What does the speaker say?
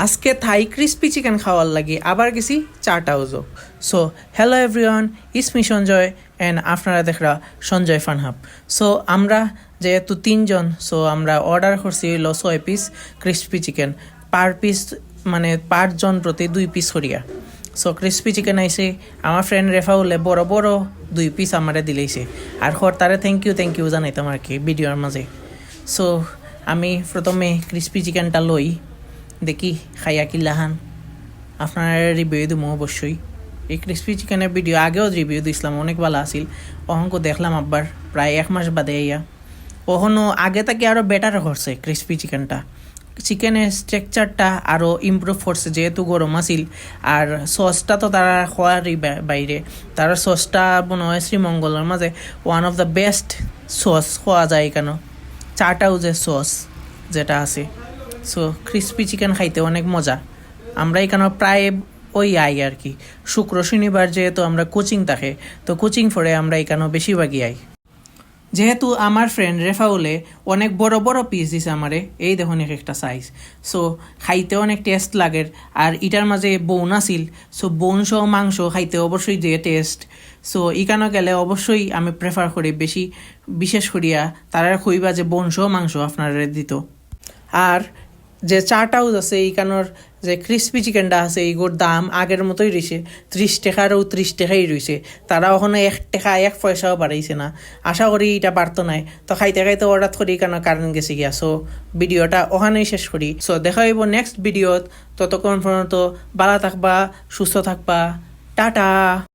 আজকে থাই crispy chicken খাওয়ার লাগে, আবার গেছি চারটা উজো সো হ্যালো এভরিওয়ান ইসমি সঞ্জয় অ্যান্ড আপনারা দেখরা সঞ্জয় ফানহাব সো আমরা যেহেতু তিনজন সো আমরা অর্ডার করছি হইল ছয় piece crispy chicken per piece মানে পাঁচজন জন প্রতি দুই পিস করিয়া। সো ক্রিস্পি চিকেন আইছে, আমার ফ্রেন্ড রেফাউলে বড় বড় দুই পিস আমারে দিলেইছে। আর হর তারে থ্যাংক ইউ থ্যাংক ইউ জানাইতাম আর কি ভিডিওর মাঝে। সো আমি প্রথমে ক্রিস্পি চিকেনটা লই। দেখি, খাইয়া কিল্লাহান আপনার রিভিউ দিব অবশ্যই। এই ক্রিস্পি চিকেনের ভিডিও আগেও রিভিউ দিছিলাম, অনেক ভালো আছিল। অহংক দেখলাম আব্বার, প্রায় এক মাস বাদে ইয়া ওহনো আগে থেকে আরও বেটার করছে ক্রিস্পি চিকেনটা চিকেনের স্ট্রাকচারটা আরও ইমপ্রুভ করছে, যেহেতু গরম আছিল। আর সসটা তো তারা খোয়ারই বাইরে। তারা সসটা মনে হয় শ্রীমঙ্গলের মাঝে one of the best sauce খোয়া যায় কেন? চাটাও যে সস যেটা আছে। সো ক্রিস্পি চিকেন খাইতে অনেক মজা। আমরা এখানে প্রায় ওই আই আর কি। শুক্র, শনিবার যেহেতু আমরা কোচিং থাকে, তো কোচিং ফরে আমরা এখানেও বেশিরভাগই আই। যেহেতু আমার ফ্রেন্ড রেফাউলে অনেক বড় বড় পিস দিছে আমারে, এই দেখুন এক একটা সাইজ সো খাইতে অনেক টেস্ট লাগে, আর ইটার মাঝে বোন আছিল। সো বোন সহ মাংস খাইতে অবশ্যই যে টেস্ট সো ইকানো গেলে অবশ্যই আমি প্রেফার করি বেশি। বিশেষ করিয়া তারা কইবা যে বোন সহ মাংস আপনারা দিত। আর যে চাটাও আছে এইখানোর যে ক্রিস্পি চিকেনটা আছে এইগুলোর দাম আগের মতোই রয়েছে ত্রিশ টাকারও ত্রিশ টাকাই রয়েছে তারা ওখানে এক টাকা, এক পয়সাও বাড়াইছে না। আশা করি এটা বাড়তো নাই। তো খাইতে খাইতে অর্ডার করি কেন কারণ গেছে গিয়া। সো ভিডিওটা ওখানেই শেষ করি। সো দেখা হইব নেক্সট ভিডিওত ততক্ষণ পর্যন্ত ভালো থাকবা, সুস্থ থাকবা। টাটা!